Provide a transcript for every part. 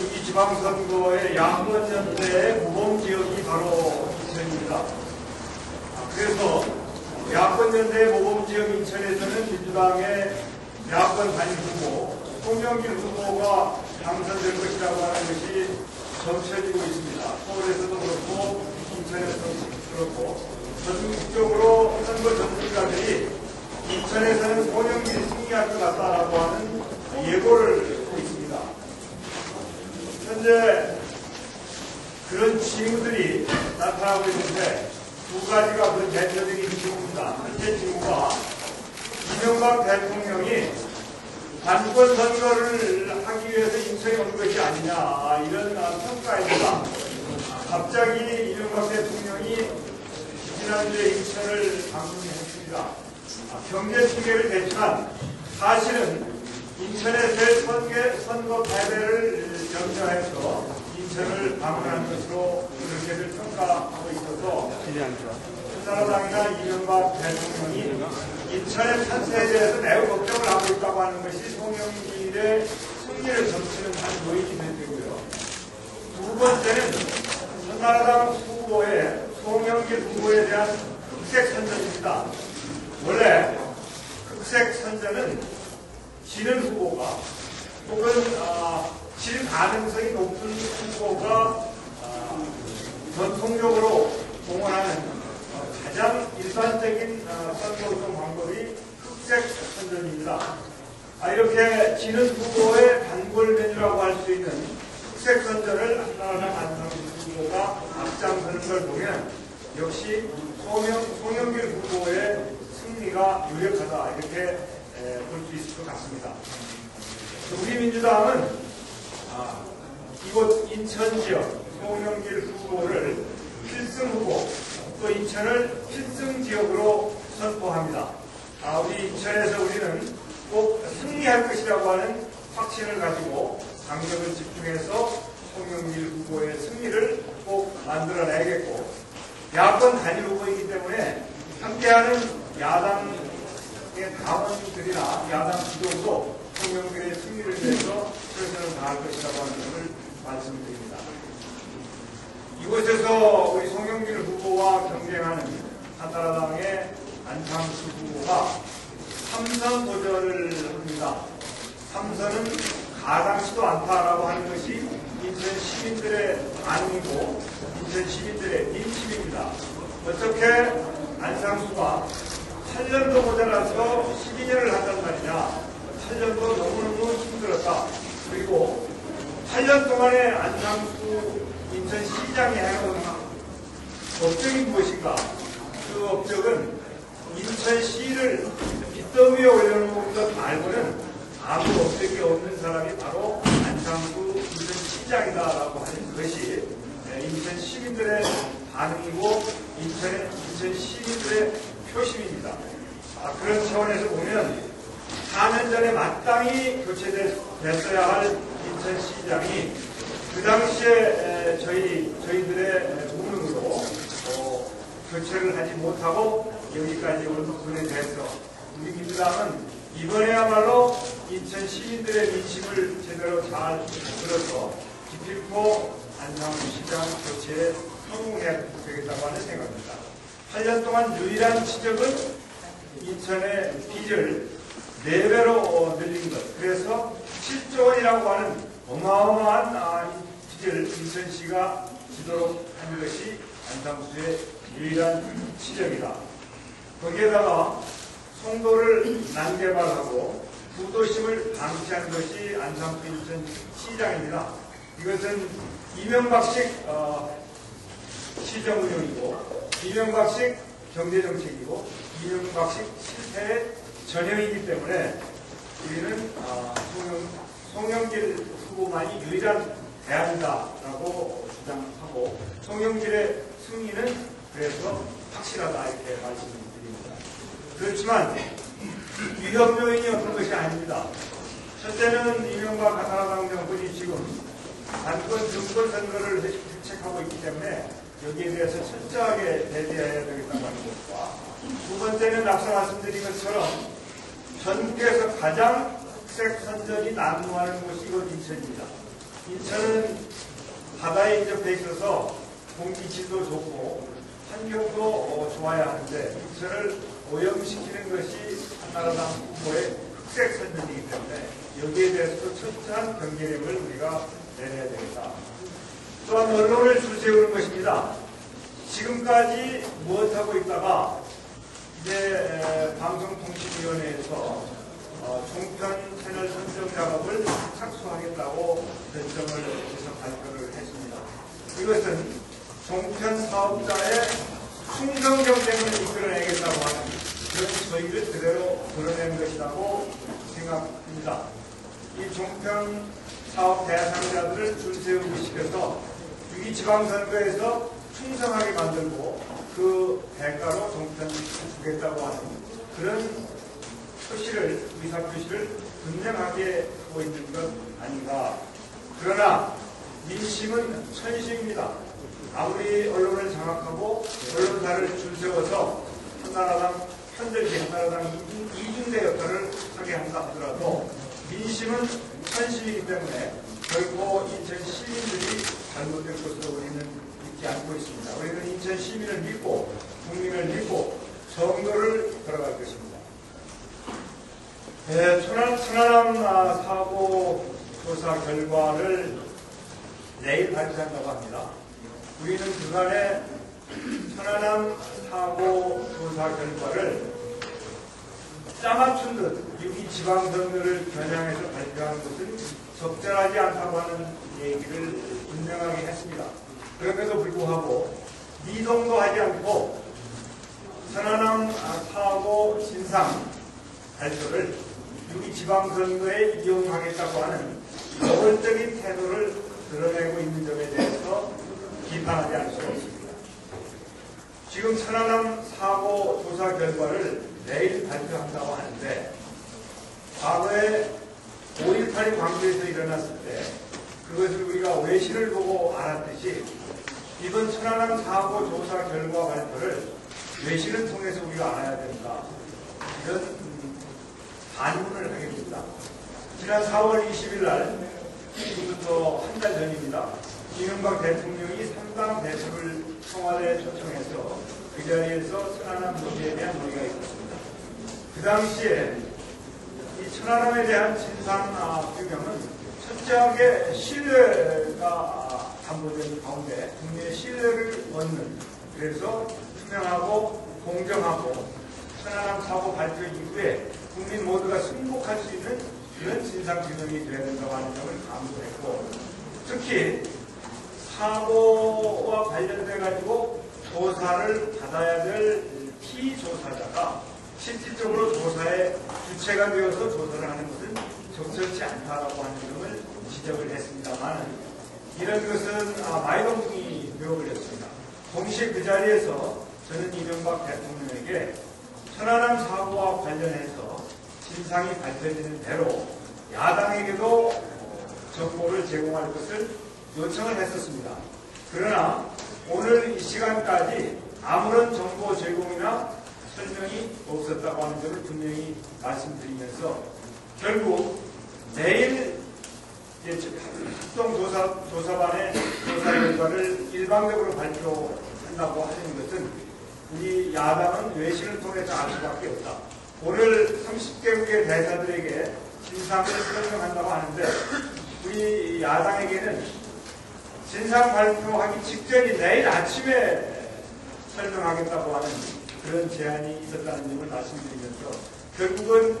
6.2 지방선거의 야권연대의 모범지역이 바로 인천입니다. 아, 그래서 야권연대의 모범지역 인천에서는 민주당의 야권 단일 후보 송영길 후보가 당선될 것이라고 하는 것이 점쳐지고 있습니다. 서울에서도 그렇고 인천에서도 그렇고 전국적으로 선거 전문가들이 인천에서는 송영길이 승리할 것 같다라고 하는 예고를 하고 있습니다. 현재 그런 징후들이 나타나고 있는데 두 가지가 그 대표적인 징후입니다. 현재 징후가 이명박 대통령이 단권 선거를 하기 위해서 인천에 온 것이 아니냐 이런 평가입니다. 갑자기 이명박 대통령이 지난주에 인천을 방문했습니다. 경제 충격을 냈지만 사실은 인천에서의 선거, 선거 패배를 염려해서 인천을 방문한 것으로 그렇게들 평가하고 있어서 한나라당이나 이명박 대통령이 인천의 판세에 대해서 매우 걱정을 하고 있다고 하는 것이 송영길의 승리를 점치는 한 요인이 되고요. 두 번째는 한나라당 후보의 송영길 후보에 대한 흑색 선전입니다. 원래 흑색 선전은 지는 후보가 혹은 어, 질 가능성이 높은 후보가 어, 전통적으로 동원하는 어, 가장 일반적인 어, 선거 운동 흑색 선전입니다. 아, 이렇게 지는 후보의 단골 메뉴라고 할 수 있는 흑색 선전을 한나라당 안상수 후보가 앞장서는 걸 보면 역시 송영, 송영길 후보의 승리가 유력하다 이렇게 볼 수 있을 것 같습니다. 우리 민주당은 아, 이곳 인천 지역 송영길 후보를 필승 후보 또 인천을 필승 지역으로 선포합니다. 아, 우리 인천에서 우리는 꼭 승리할 것이라고 하는 확신을 가지고 강력을 집중해서 송영길 후보의 승리를 꼭 만들어내겠고 야권 단일 후보이기 때문에 함께하는 야당의 당원들이나 야당 지도도 송영길의 승리를 위해서 최선을 다할 것이라고 하는 것을 말씀드립니다. 이곳에서 우리 송영길 후보와 경쟁하는 한나라당의 안창수 후보가 삼선 도전을 합니다. 삼선은 가당치도 않다라고 하는 것이 인천 시민들의 반응이고 인천 시민들의 민심입니다. 어떻게 안상수가 8년도 모자라서 12년을 한단 말이냐. 8년도 너무너무 힘들었다. 그리고 8년 동안에 안상수 인천시장이 해온 업적이 무엇인가? 그 업적은 인천시를 빚더미에 올려놓은 것 말고는 아무 업적이 없는 사람이 바로 안상수 인천시장이다라고 하는 것이 인천 시민들의 반응이고 인천의, 인천 시민들의 표심입니다. 아, 그런 차원에서 보면 4년 전에 마땅히 교체됐어야 할 인천시장이 그 당시에 저희, 저희들의 무능으로 어, 교체를 하지 못하고 여기까지 온 부분에 대해서 우리 민주당은 이번에야말로 인천 시민들의 민심을 제대로 잘 들어서 기필코 안상수 시장 교체에 성공해야 되겠다고 하는 생각입니다. 8년 동안 유일한 지적은 인천의 빚을 4배로 늘린 것. 그래서 7조 원이라고 하는 어마어마한 아, 빚을 인천시가 지도록 한 것이 안상수의 유일한 지적이다. 거기에다가 송도를 난개발하고 부도심을 방치한 것이 안상수 인천 시장입니다. 이것은 이명박식 어, 시정 운영이고 이명박식 경제정책이고 이명박식 실패의 전형이기 때문에 우리는 어, 송영, 송영길 후보만이 유일한 대안이다라고 주장하고 송영길의 승리는 그래서 확실하다 이렇게 말씀드립니다. 그렇지만 위협 요인이 없는 것이 아닙니다. 첫째는 이명박 한나라당 정권이 지금 단권 정권 선거를 대책하고 있기 때문에 여기에 대해서 철저하게 대비해야 되겠다고 하는 것과 두 번째는 앞서 말씀드린 것처럼 전국에서 가장 흑색 선전이 난무하는 곳이 이곳 인천입니다. 인천은 바다에 인접해 있어서 공기질도 좋고 환경도 어, 좋아야 하는데 인천을 오염시키는 것이 한나라당 후보의 흑색 선전이기 때문에 여기에 대해서도 철저한 경계력을 우리가 내려야 되겠다. 또한 언론을 줄세우는 것입니다. 지금까지 무엇하고 있다가 이제 에, 방송통신위원회에서 어, 종편 채널 선정 작업을 착수하겠다고 결정을 해서 발표를 했습니다. 이것은 종편 사업자의 충성 경쟁을 이끌어내겠다고 하는 그런 저희를 그대로 드러낸 것이라고 생각합니다. 이 종편 사업 대상자들을 줄세우기 시켜서 위기 지방선거에서 충성하게 만들고 그 대가로 종편을 주겠다고 하는 그런 표시를 의사표시를 분명하게 하고 있는 것 아닌가. 그러나 민심은 천심입니다. 아무리 언론을 장악하고 언론사를 줄세워서 한나라당 현재 한나라당 이중대 역할을 하게 한다 하더라도 민심은 천심이기 때문에 결코 인천 시민들이 잘못된 것으로 우리는 믿지 않고 있습니다. 우리는 인천 시민을 믿고 국민을 믿고 선거를 걸어갈 것입니다. 네, 천안, 천안함 아, 사고 조사 결과를 내일 발표한다고 합니다. 우리는 그간에 천안함 사고 조사 결과를 짜맞춘 듯 유기 지방선거를 겨냥해서 발표한 것은 적절하지 않다고 하는 얘기를 분명하게 했습니다. 그럼에도 불구하고 미동도 하지 않고 천안함 사고 진상 발표를 유기 지방 선거에 이용하겠다고 하는 노골적인 태도를 드러내고 있는 점에 대해서 비판하지 않을 수가 없습니다. 지금 천안함 사고 조사 결과를 내일 발표한다고 하는데 과거에 5.18이 광주에서 일어났을 때 그것을 우리가 외신을 보고 알았듯이 이번 천안함 사고 조사 결과 발표를 외신을 통해서 우리가 알아야 된다. 이런 반문을 하게 됩니다. 지난 4월 20일 날, 지금부터 한 달 전입니다. 이명박 대통령이 3당 대표를 청와대에 초청해서 그 자리에서 천안함 문제에 대한 논의가 있었습니다. 그 당시에 이 천안함에 대한 진상 아, 규명은 철저하게 신뢰가 담보된 가운데 국민의 신뢰를 얻는 그래서 투명하고 공정하고 천안함 사고 발표 이후에 국민 모두가 승복할 수 있는 이런 진상 규명이 되어야 된다고 하는 점을 강조했고 특히 사고와 관련돼 가지고 조사를 받아야 될 피조사자가 실질적으로 조사의 주체가 되어서 조사를 하는 것은 적절치 않다라고 하는 점을 지적을 했습니다만 이런 것은 아, 마이동풍이 되어버렸습니다. 동시에 그 자리에서 저는 이명박 대통령에게 천안함 사고와 관련해서 진상이 발표되는 대로 야당에게도 정보를 제공할 것을 요청을 했었습니다. 그러나 오늘 이 시간까지 아무런 정보 제공이나 설명이 없었다고 하는 점을 분명히 말씀드리면서 결국 내일 합동조사, 조사반의 조사 결과를 일방적으로 발표한다고 하는 것은 우리 야당은 외신을 통해서 알 수밖에 없다. 오늘 30개국의 대사들에게 진상을 설명한다고 하는데 우리 야당에게는 진상 발표하기 직전이 내일 아침에 설명하겠다고 하는 그런 제안이 있었다는 점을 말씀드리면서 결국은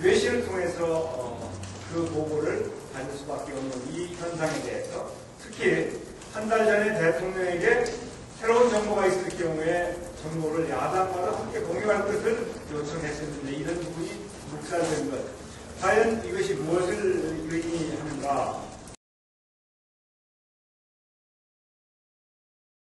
외신을 통해서 어, 그 보고를 받을 수밖에 없는 이 현상에 대해서 특히 한 달 전에 대통령에게 새로운 정보가 있을 경우에 정보를 야당과도 함께 공유할 것을 요청했었는데 이런 부분이 묵살된 것. 과연 이것이 무엇을 의미하는가